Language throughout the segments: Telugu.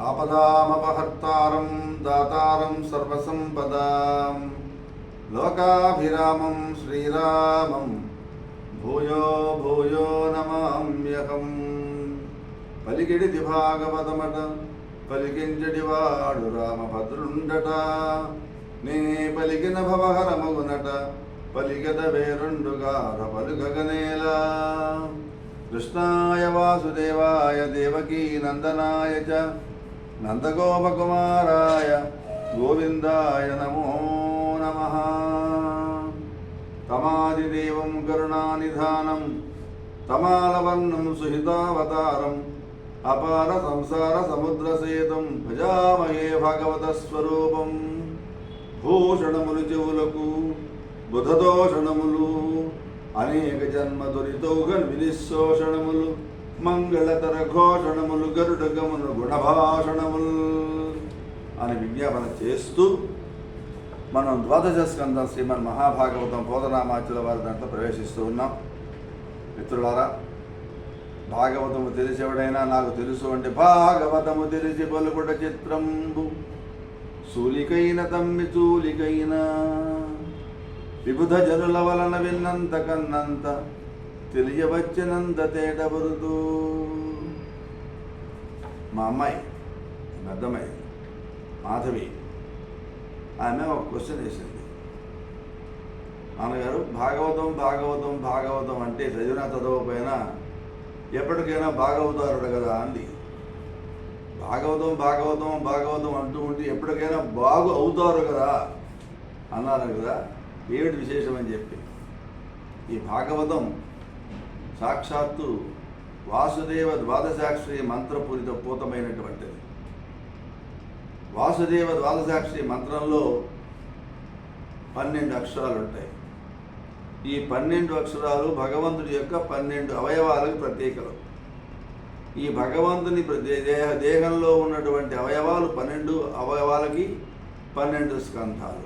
ఆపదామపహర్తారం దాతారం సర్వసంపదాం. లోకాభిరామం శ్రీరామం భూయో భూయో నమామ్యహం. పలికిడిది భాగవతమట పలికించడి వాడు రామభద్రుండట. నే పలికిన భవహరమగునట పలికద వేరుండుగార పలుకగనేలా కృష్ణాయ వాసుదేవాయ దేవకీ నందనాయ చ నందగోపకుమారాయ గోవిందాయ నమో నమ తమాదిదేవం కరుణానిధానం తమాలవర్ణం సుహితావతారం అపార సంసార సముద్రసేతం భజామహే భగవత స్వరూపం భూషణములు చెవులకు బుధదోషణములు అనేక జన్మ దురితౌగన్ వినిశోషణములు మంగళతర ఘోషణములు గరుడగములు గుణభాషణములు అని విజ్ఞాపన చేస్తూ మనం ద్వాదశ స్కందం శ్రీమన్ మహాభాగవతం బోధనామాచుల వారి దాంట్లో ప్రవేశిస్తూ ఉన్నాం. మిత్రులారా భాగవతము తెలిసేవాడైనా నాకు తెలుసు అంటే భాగవతము తెలిసి పలుకుట చిత్రంబు. సూలికైన తమ్మి చూలికైన విబుధ జనుల వలన విన్నంత కన్నంత తెలియవచ్చినంత తేటబరుతూ మా అమ్మాయి పెద్దమ్మాయి మాధవి ఆమె ఒక క్వశ్చన్ వేసింది. నాన్నగారు భాగవతం భాగవతం భాగవతం అంటే చదివినా చదవకపోయినా ఎప్పటికైనా భాగవతారుడు కదా అంది. భాగవతం భాగవతం భాగవతం అంటూ ఉంటే ఎప్పటికైనా బాగు అవుతారు కదా అన్నారు కదా. ఏమిటి విశేషం అని చెప్పి. ఈ భాగవతం సాక్షాత్తు వాసుదేవ ద్వాదశాక్షరి మంత్రపూరిత పూతమైనటువంటిది. వాసుదేవ ద్వాదశాక్షరి మంత్రంలో పన్నెండు అక్షరాలు ఉంటాయి ఈ పన్నెండు అక్షరాలు భగవంతుడి యొక్క పన్నెండు అవయవాలకు ప్రత్యేకలు. ఈ భగవంతుని దేహ దేహంలో ఉన్నటువంటి అవయవాలు పన్నెండు అవయవాలకి పన్నెండు స్కంధాలు.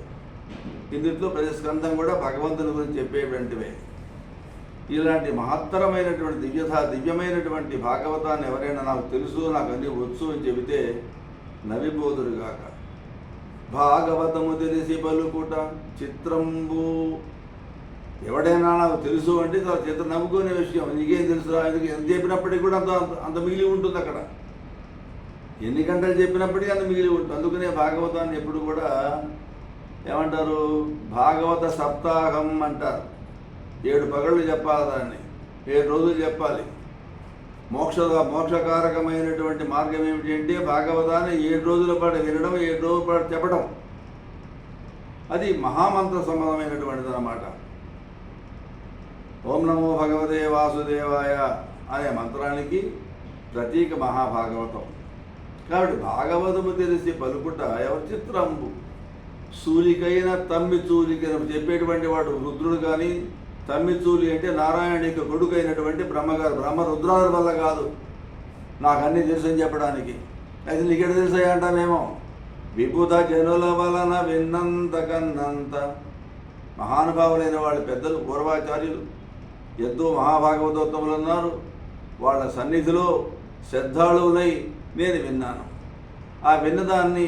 ఇందులో ప్రతి స్కంధం కూడా భగవంతుని గురించి చెప్పేటువంటివే. ఇలాంటి మహత్తరమైనటువంటి దివ్యత దివ్యమైనటువంటి భాగవతాన్ని ఎవరైనా నాకు తెలుసు నాకు అన్ని వచ్చు అని చెబితే నవిబోధుడుగాక భాగవతము తెలిసి పలుకుట చిత్రంబు. ఎవడైనా నాకు తెలుసు అంటే తన చిత్ర నవ్వుకునే విషయం. నీకేం తెలుసురా ఎందుకు? ఎంత చెప్పినప్పటికీ కూడా అంత అంత- అంత మిగిలి ఉంటుంది అక్కడ. ఎన్ని గంటలు చెప్పినప్పటికీ అంత మిగిలి ఉంటుంది. అందుకనే భాగవతాన్ని ఎప్పుడు కూడా ఏమంటారు? భాగవత సప్తాహం అంటారు. ఏడు పగళ్ళు చెప్పాలి దాన్ని ఏడు రోజులు చెప్పాలి. మోక్ష మోక్షకారకమైనటువంటి మార్గం ఏమిటి అంటే భాగవతాన్ని ఏడు రోజుల పాటు వినడం ఏడు రోజుల పాటు చెప్పడం. అది మహామంత్ర సంబంధమైనటువంటిది అన్నమాట. ఓం నమో భగవతే వాసుదేవాయ అనే మంత్రానికి ప్రతీక మహాభాగవతం. కాబట్టి భాగవతము తెలిసి పలుకుట ఎవరి చిత్రంబు? సూలికైన తమ్మి చూలికైన చెప్పేటువంటి వాడు రుద్రుడు కానీ తమ్మిచూలి అంటే నారాయణ యొక్క కొడుకు అయినటువంటి బ్రహ్మగారు. బ్రహ్మ రుద్రాల వల్ల కాదు నాకు అన్ని తెలుసు అని చెప్పడానికి. అయితే నీకెట తెలుసాయి అంటామేమో విభూత జనుల వలన విన్నంత కన్నంత మహానుభావులైన వాళ్ళ పెద్దలు పూర్వాచార్యులు ఎంతో మహాభాగవతోత్తములు ఉన్నారు వాళ్ళ సన్నిధిలో శ్రద్ధాళువులై నేను విన్నాను. ఆ విన్నదాన్ని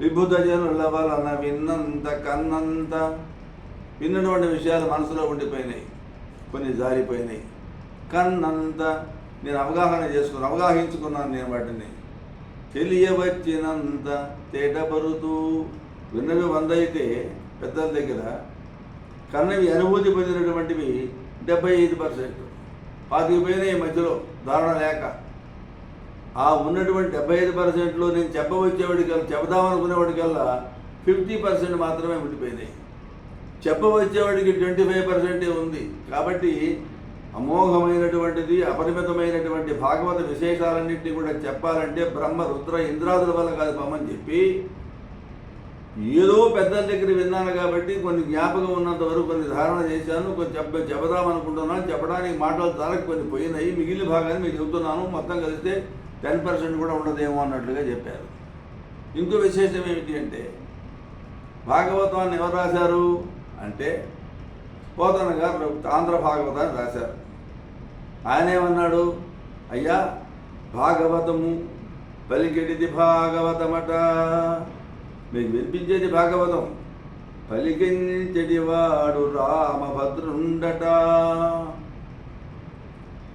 విభుత జనుల వలన విన్నంత కన్నంత విన్నటువంటి విషయాలు మనసులో ఉండిపోయినాయి. కొన్ని జారిపోయినాయి. కన్నంత నేను అవగాహన చేసుకున్నాను అవగాహించుకున్నాను నేను వాటిని. తెలియవచ్చినంత తేటపరుతూ విన్నవి వంద అయితే పెద్దల దగ్గర కన్నవి అనుభూతి పొందినటువంటివి డెబ్బై ఐదు పర్సెంట్. పాతికిపోయినాయి ఈ మధ్యలో ధారణ లేక. ఆ ఉన్నటువంటి డెబ్బై ఐదు పర్సెంట్లో నేను చెప్పవచ్చేవాడికల్లా చెబుదామనుకునేవాడికల్లా ఫిఫ్టీ పర్సెంట్ మాత్రమే ఉండిపోయినాయి. చెప్పవచ్చేవాడికి ట్వంటీ ఫైవ్ పర్సెంటే ఉంది. కాబట్టి అమోఘమైనటువంటిది అపరిమితమైనటువంటి భాగవత విశేషాలన్నింటినీ కూడా చెప్పాలంటే బ్రహ్మ రుద్ర ఇంద్రాదుల వల్ల కాదు పమ్మని చెప్పి ఏదో పెద్దల దగ్గర విన్నాను కాబట్టి కొన్ని జ్ఞాపకం ఉన్నంత వరకు కొన్ని ధారణ చేశాను. కొన్ని చెప్ప చెబదామనుకుంటున్నాను చెప్పడానికి మాటలు చాలా కొన్ని పోయినాయి. మిగిలిన భాగాన్ని మీకు చెబుతున్నాను. మొత్తం కలిస్తే టెన్ పర్సెంట్ కూడా ఉండదేమో అన్నట్లుగా చెప్పారు. ఇంకో విశేషం ఏమిటి అంటే భాగవతాన్ని ఎవరు రాశారు? అంటే పోతన గారు ఆంధ్ర భాగవతాన్ని రాశారు. ఆయన ఏమన్నాడు? అయ్యా భాగవతము పలికిడిది భాగవతమట. మీకు వినిపించేది భాగవతం. పలికించెడివాడు రామభద్రుండట.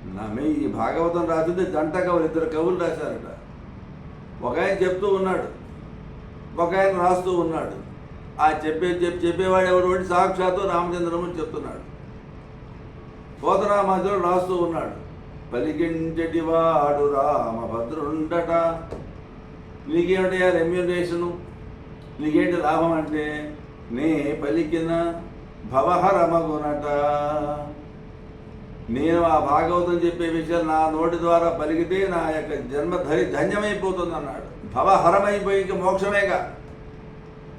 నమ్మే ఈ భాగవతం రాసింది జంట కవులు ఇద్దరు కవులు రాశారట. ఒక ఆయన చెప్తూ ఉన్నాడు. ఒక ఆయన రాస్తూ ఉన్నాడు. ఆ చెప్పే చెప్పి చెప్పేవాడు ఎవరు అంటే సాక్షాత్తు రామచంద్రమూర్తి చెప్తున్నాడు. పోతరామాజుడు రాస్తూ ఉన్నాడు. పలికించటివాడు రామభద్రుండట. నీకేమిటి రెమ్యూనరేషను? నీకేంటి లాభం అంటే నే పలికిన భవహరమగునట. నేను ఆ భాగవతం చెప్పే విషయాలు నా నోటి ద్వారా పలికితే నా యొక్క జన్మ ధరి ధన్యమైపోతుంది అన్నాడు భవహరమైపోయి మోక్షమేగా.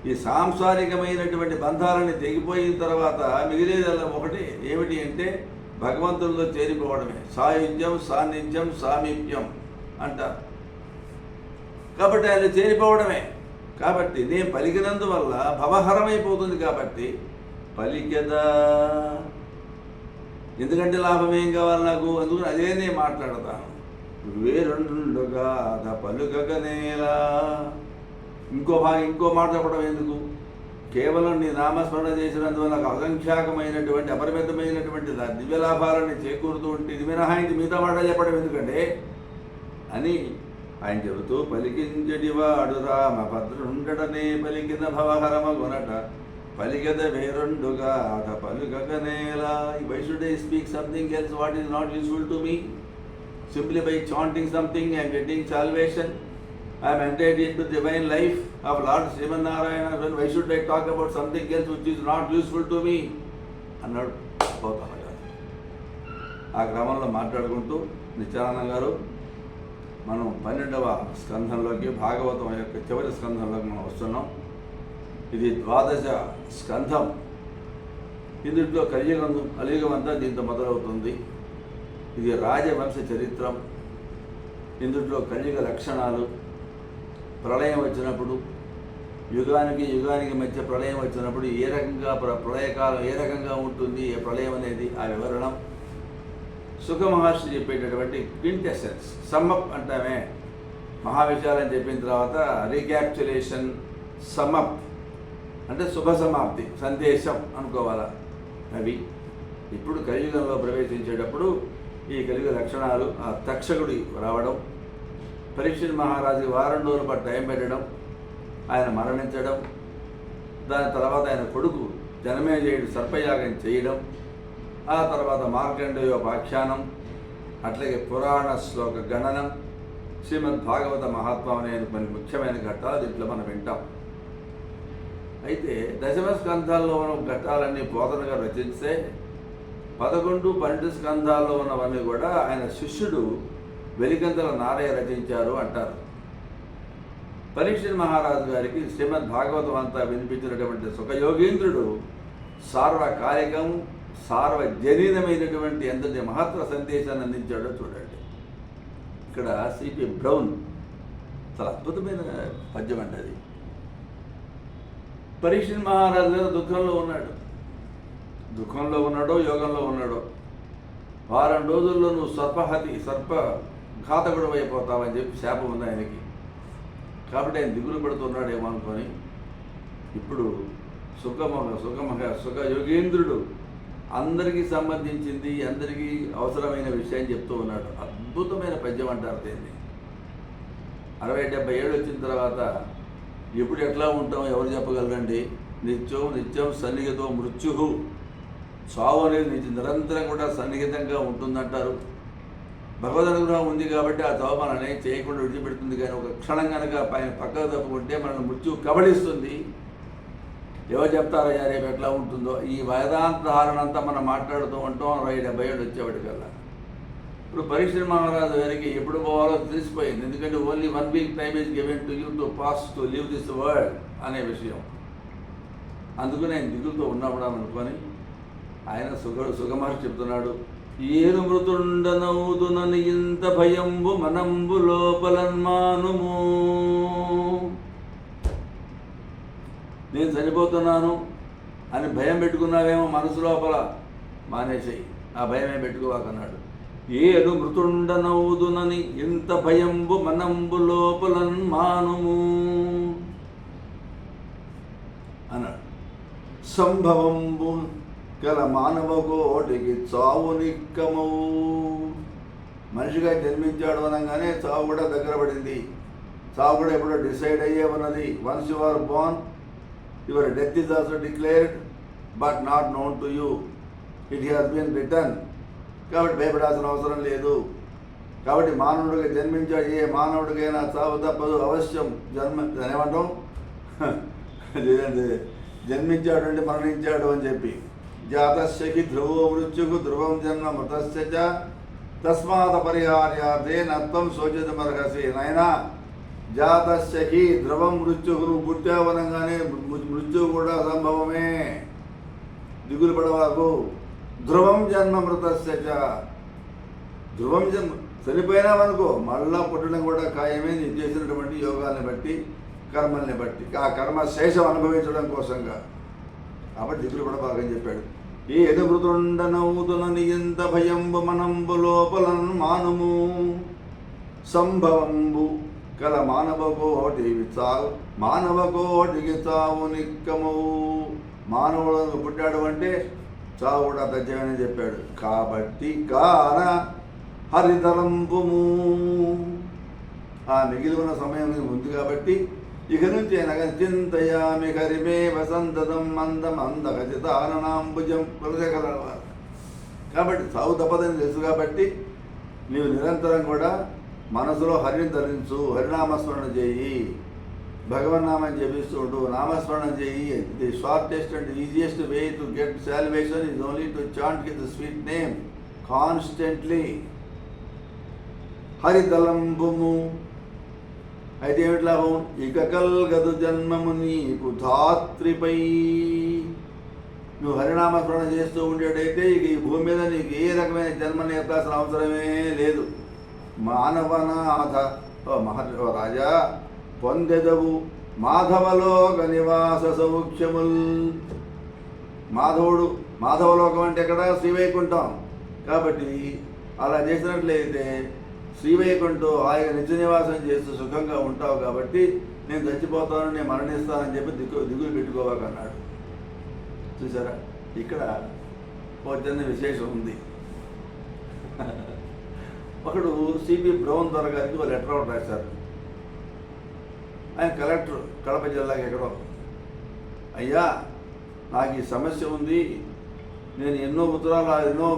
ఈ సాంసారికమైనటువంటి బంధాలని తెగిపోయిన తర్వాత మిగిలేదల్లా ఒకటి ఏమిటి అంటే భగవంతుల్లో చేరిపోవడమే. సాయుధ్యం సాన్నిధ్యం సామీప్యం అంటారు. కాబట్టి ఆయన చేరిపోవడమే. కాబట్టి నేను పలికినందువల్ల భవహరమైపోతుంది కాబట్టి పలికెదా. ఎందుకంటే లాభం ఏం కావాలి నాకు? అందుకని అదే నేను మాట్లాడతాను. వేరుండుగా పలుకగనేలా. ఇంకో భాగం ఇంకో మాట చెప్పడం ఎందుకు? కేవలం నీ నామస్మరణ చేసినందువల్ల నాకు అసంఖ్యాకమైనటువంటి అపరిమితమైనటువంటి దా- దివ్య లాభాలని చేకూరుతూ ఉంటే ఇది మినహాయించి మిగతా మాట చెప్పడం ఎందుకంటే? అని ఆయన చెబుతూ పలికించడివాడు రామ భద్రుండటనే పలికిన భవహరమ గునట పలికద వేరుండుగా అట పలుకనేలా why should I speak something else what is not useful to me simply by chanting something and getting salvation I'm am into divine life of Lord Shrimannarayana Then why should I talk about something else which not not to me అన్నాడు గౌతమ గారు ఆ క్రమంలో మాట్లాడుకుంటూ నిత్యానంద గారు మనం పన్నెండవ స్కంధంలోకి భాగవతం యొక్క చివరి స్కంధంలోకి మనం వస్తున్నాం. ఇది ద్వాదశ స్కంధం. ఇందులో కలియుగం కలియుగం అంతా దీంతో మొదలవుతుంది. ఇది రాజవంశ చరిత్రం. ఇందులో కలియుగ లక్షణాలు ప్రళయం వచ్చినప్పుడు యుగానికి యుగానికి మధ్య ప్రళయం వచ్చినప్పుడు ఏ రకంగా ప్ర- ప్రళయకాలం ఏ రకంగా ఉంటుంది ఏ ప్రళయం అనేది ఆ వివరణం సుఖ మహర్షి చెప్పేటటువంటి క్వింటెసెన్స్ సమ్మప్ అంటామే. మహావిషయాలని చెప్పిన తర్వాత రీక్యాప్చులేషన్ సమప్ అంటే శుభ సమాప్తి సందేశం అనుకోవాలా? అవి. ఇప్పుడు కలియుగంలో ప్రవేశించేటప్పుడు ఈ కలియుగ లక్షణాలు ఆ తక్షకుడి రావడం పరీక్షిత్ మహారాజు వారం రోజుల పాటు టైం పెట్టడం ఆయన మరణించడం దాని తర్వాత ఆయన కొడుకు జనమేజయుడు సర్పయాగం చేయడం ఆ తర్వాత మార్కండేయ వ్యాఖ్యానం అట్లాగే పురాణ శ్లోక గణనం శ్రీమద్ భాగవత మహాత్మ అనే కొన్ని ముఖ్యమైన ఘట్టాలు దీంట్లో మనం వింటాం. అయితే దశమ స్కంధాల్లో ఉన్న ఘట్టాలన్నీ బోధనగా రచిస్తే పదకొండు పన్నెండు స్కంధాల్లో ఉన్నవన్నీ కూడా ఆయన శిష్యుడు వెలిగంతల నారయ్య రచించారు అంటారు. పరీక్షిత్ మహారాజు గారికి శ్రీమద్ భాగవతం అంతా వినిపించినటువంటి సుఖయోగీంద్రుడు సార్వకాలికం సార్వజనీనమైనటువంటి ఎంతటి మహత్వ సందేశాన్ని అందించాడో చూడండి. ఇక్కడ సిపి బ్రౌన్ చాలా అద్భుతమైన పద్యం అండి అది. పరీక్షిత్ మహారాజు గారు దుఃఖంలో ఉన్నాడు. దుఃఖంలో ఉన్నాడో యోగంలో ఉన్నాడో. వారం రోజుల్లో నువ్వు సర్పహతి సర్ప ఘాతకుడు అయిపోతామని చెప్పి శాపం ఉంది ఆయనకి. కాబట్టి ఆయన దిగులు పడుతున్నాడేమో అనుకొని ఇప్పుడు సుఖమగ సుఖమగ సుఖ యోగేంద్రుడు అందరికీ సంబంధించింది అందరికీ అవసరమైన విషయం చెప్తూ ఉన్నాడు. అద్భుతమైన పద్యం అంటారు దీన్ని. అరవై డెబ్బై ఏడు వచ్చిన తర్వాత ఎప్పుడు ఎట్లా ఉంటాం ఎవరు చెప్పగలరండి? నిత్యం నిత్యం సన్నిహితో మృత్యు చావు అనేది నిత్యం నిరంతరం కూడా సన్నిహితంగా ఉంటుందంటారు. భగవద్ అనుగ్రహం ఉంది కాబట్టి ఆ తవ మనల్ని చేయకుండా విడిచిపెడుతుంది కానీ ఒక క్షణం కనుక పైన పక్కకు తప్పుకుంటే మనల్ని మృత్యు కబళిస్తుంది. ఎవరు చెప్తారయ్యా రేపు ఎట్లా ఉంటుందో? ఈ వేదాంత ధారణ అంతా మనం మాట్లాడుతూ ఉంటాం అరవై డెబ్బై ఏడు వచ్చేవాడికల్లా ఇప్పుడు పరీక్ష మహారాజు గారికి ఎప్పుడు పోవాలో తెలిసిపోయింది. ఎందుకంటే only one week time is given to you to pass to live this world అనే విషయం. అందుకు నేను దిగులతో ఉన్నప్పుడు అనుకొని ఆయన సుఖ సుఖమహర్షి చెప్తున్నాడు ఏను మృతుండనవుతునని ఇంత భయంబు మనంబు లోపలన్మానుము. నేను చనిపోతున్నాను అని భయం పెట్టుకున్నావేమో మనసు లోపల. మానేసేయి ఆ భయమే పెట్టుకోవాకన్నాడు. ఏడు మృతుండనవుదునని ఇంత భయంబు మనంబు లోపలన్ మానుము అన్నాడు. సంభవంబు గల మానవ కోటికి చావు నిక్కమవు మనిషిగా జన్మించాడు అనగానే చావు కూడా దగ్గర పడింది. చావు కూడా ఎప్పుడో డిసైడ్ అయ్యే ఉన్నది. Once you are born your death is also declared but not known to you. It has been return. కాబట్టి భయపడాల్సిన అవసరం లేదు. కాబట్టి మానవుడిగా జన్మించాడు. ఏ మానవుడికైనా చావు తప్పదు. అవశ్యం. జన్మ దాన్ని ఏమంటాం? జన్మించాడు అంటే మరణించాడు అని చెప్పి. జాతస్యకి ధ్రువో మృత్యుకు ధ్రువం జన్మ మృతస్య చ తస్మాత్ పరిహార్యార్థే నత్వం శోచితమర్హసి నాయనా జాతస్యకి ధ్రువం మృత్యుకు నువ్వు పుట్టావనగానే మృ- మృత్యువు కూడా సంభవమే। దిగులు పడవాకు ధ్రువం జన్మ మృతస్య చ। ధ్రువం జన్మ చనిపోయినామనుకో మళ్ళా పుట్టడం కూడా ఖాయమే నీకు చేసినటువంటి యోగాల్ని బట్టి కర్మల్ని బట్టి ఆ కర్మ శేషం అనుభవించడం కోసంగా. కాబట్టి దిగులు కూడా బాగా చెప్పాడు. ఏ ఎదుగుతుండనవుతునని ఎంత భయంబు మనంబు లోపలన్ మానుము సంభవంబు కల మానవ కోటి చావు మానవ కోటికి చావు నిక్కమవు మానవుడు పుట్టాడు అంటే చావు కూడా చెప్పాడు. కాబట్టి కాన హరితలంపుము ఆ మిగిలి ఉన్న సమయం ఉంది కాబట్టి ఇక నుంచి అనగా చింతయామి హరిమే వసంతదం మందం అందగజితానంబుజం కులశేఖరవారు కాబట్టి సాగు తప్పదని తెలుసు కాబట్టి నీవు నిరంతరం కూడా మనసులో హరిని ధరించు హరినామస్మరణ చేయి భగవన్నామం జపిస్తూ ఉంటూ నామస్మరణ చేయి the shortest and easiest way to get salvation is only to chant the sweet name. Constantly హరితలంబుము అయితే ఏమిటి లాభం? ఇక కల్గదు జన్మము నీకు ధాత్రిపై. నువ్వు హరినామస్మరణ చేస్తూ ఉండేటైతే ఇక ఈ భూమి మీద నీకు ఏ రకమైన జన్మని ఎత్తాల్సిన అవసరమే లేదు. మానవనాథ. ఓ మహర్షి రాజా పొందెదవు మాధవలోక నివాస సౌఖ్యముల్. మాధవుడు మాధవలోకం అంటే ఎక్కడ? శ్రీవైకుంఠం. కాబట్టి అలా చేసినట్లయితే శ్రీవైకుంఠం ఆయన నిత్య నివాసం చేస్తూ సుఖంగా ఉంటావు కాబట్టి నేను చచ్చిపోతాను నేను మరణిస్తానని చెప్పి దిగు దిగులు పెట్టుకోవాలన్నాడు చూసారా? ఇక్కడ ఒక చిన్న విశేషం ఉంది. ఒకడు సిపి బ్రౌన్ ద్వారా గారికి ఒక లెటర్ ఒకటి రాశారు. ఆయన కలెక్టర్ కడప జిల్లాకి ఎక్కడో. అయ్యా నాకు ఈ సమస్య ఉంది. నేను ఎన్నో ఉత్తరాలు ఎన్నో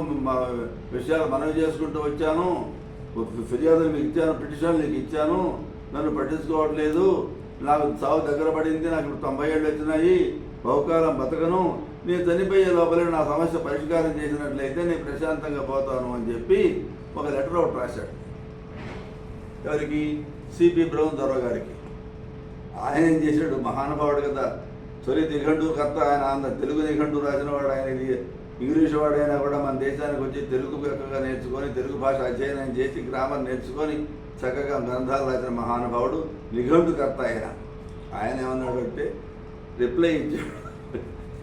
విషయాలు మనవి చేసుకుంటూ వచ్చాను. ఫిర్యాదులు మీకు ఇచ్చాను పిటిషన్లు నీకు ఇచ్చాను నన్ను పట్టించుకోవట్లేదు. నాకు చావు దగ్గర పడింది నాకు ఇప్పుడు తొంభై ఏళ్ళు వచ్చినాయి. బహుకాలం బతకను. నేను చనిపోయే లోపలే నా సమస్య పరిష్కారం చేసినట్లయితే నేను ప్రశాంతంగా పోతాను అని చెప్పి ఒక లెటర్ ఒకటి రాశాడు. ఎవరికి? సిపి బ్రహ్మ దొర గారికి. ఆయన ఏం చేశాడు? మహానుభావుడు కదా. తొలి నిఘంటు కర్త ఆయన ఆంధ్ర తెలుగు నిఘంటు రాసిన వాడు ఆయన ఇది. ఇంగ్లీష్ వాడైనా కూడా మన దేశానికి వచ్చి తెలుగు చక్కగా నేర్చుకొని తెలుగు భాష అధ్యయనం చేసి గ్రామర్ నేర్చుకొని చక్కగా గ్రంథాలు రాసిన మహానుభావుడు నిఘంటు కర్త ఆయన. ఆయన ఏమన్నాడు అంటే రిప్లై ఇచ్చాడు.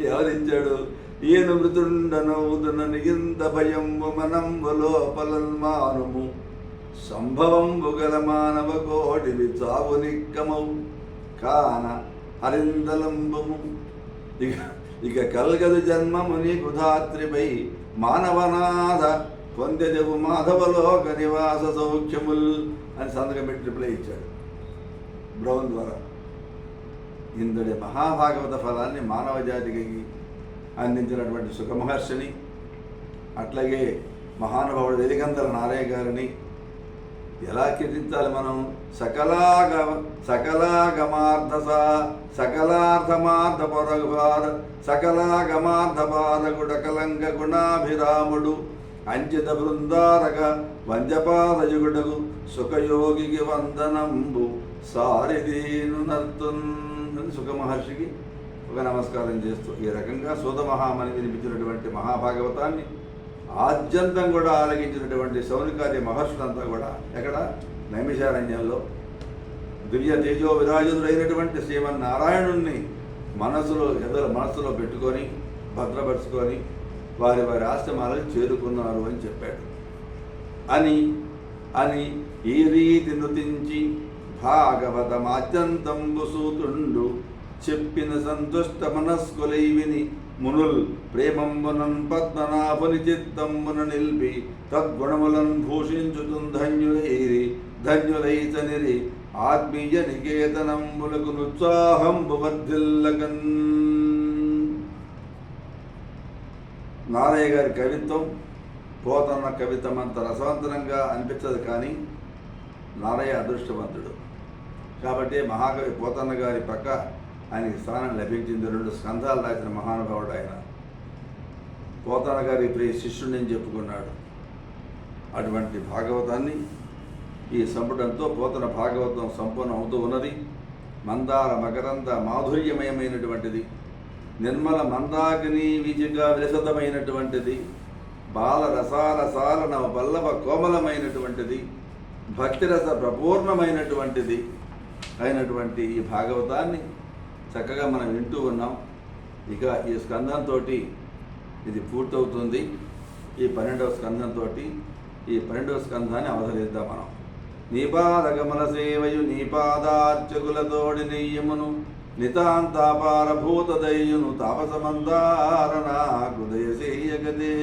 ఎవరిచ్చాడు? ఈయన నవ్వుతున్న ఇంత భయం మనంబు లోపలన్మానము సంభవం గల మానవ కోటివి చావు నిక్కమవు కాన హరిందలంబము ఇక ఇక కల్గదు జన్మము నీకు ధాత్రిపై మానవనాథ పొందెదవు మాధవలోక నివాస సౌఖ్యముల్ అని సంతకం పెట్టి రిప్లై ఇచ్చాడు. బ్రౌన్ ద్వారా. ఇందుడి మహాభాగవత ఫలాన్ని మానవ జాతికి అందించినటువంటి సుఖమహర్షిని అట్లాగే మహానుభావుడు వెలిగందల నారయ్య గారిని ఎలా కీర్తించాలి మనం? సకలాగ సకలాగమార్థస సకలార్థమార్థ పొరగార సకలాగమార్థ గుడకలంగ గుణాభిరాముడు అంచిత బృందారక వంజపాదయుగుడగు సుఖయోగికి వందనంబు సారిదీను నర్తున్ సుఖ మహర్షికి ఒక నమస్కారం చేస్తూ ఈ రకంగా సూత మహామని వినిపించినటువంటి మహాభాగవతాన్ని ఆద్యంతం కూడా ఆలగించినటువంటి శౌనికార్య మహర్షులంతా కూడా ఎక్కడ? నైమిషారణ్యంలో. దివ్య తేజో విరాజుడైనటువంటి శ్రీమన్నారాయణుణ్ణి మనసులో ఎదురు మనసులో పెట్టుకొని భద్రపరుచుకొని వారి వారి ఆశ్రమాలకు చేరుకున్నారు అని చెప్పాడు. అని అని ఈ రీతి నృతించి భాగవతమాత్యంతంబు సూతుండు చెప్పిన సంతుష్ట మనస్కులై విని మునుల్ ప్రేమంబునన్ పద్మనాభని చిత్తంబున నిల్పి తద్గుణములను భూషించుతున్ ధన్యులైరి ధన్యులైతనిరి ఆత్మీయ నికేతనంబులకు నుత్సాహంబు వర్ధిల్లగన్ నారయ్య గారి కవిత్వం పోతన్న కవిత్వం అంత రసవంతరంగా అనిపించదు కానీ నారయ్య అదృష్టవంతుడు. కాబట్టి మహాకవి పోతన్న గారి పక్క ఆయనకి స్థానం లభించింది రెండు స్కంధాలు రాసిన మహానుభావుడు ఆయన. పోతాన గారి ప్రియ శిష్యుడిని చెప్పుకున్నాడు. అటువంటి భాగవతాన్ని ఈ సంపుటంతో పోతన భాగవతం సంపూర్ణం అవుతూ ఉన్నది. మందార మకరంద మాధుర్యమయమైనటువంటిది. నిర్మల మందాకిని వీచిగా విలసతమైనటువంటిది బాల రసారసాల నవ పల్లవ కోమలమైనటువంటిది. భక్తిరస ప్రపూర్ణమైనటువంటిది. అయినటువంటి ఈ భాగవతాన్ని చక్కగా మనం వింటూ ఉన్నాం. ఇక ఈ స్కందంతో ఇది పూర్తవుతుంది. ఈ పన్నెండవ స్కందంతో ఈ పన్నెండవ స్కందాన్ని అవతరిద్దాం మనం. నీపాదగమన సేవయు నీపాదార్చకులతోడి నెయ్యమును నితాంతాపారభూత దయ్యును తాపసమందారణ హృదయ సేయగదే.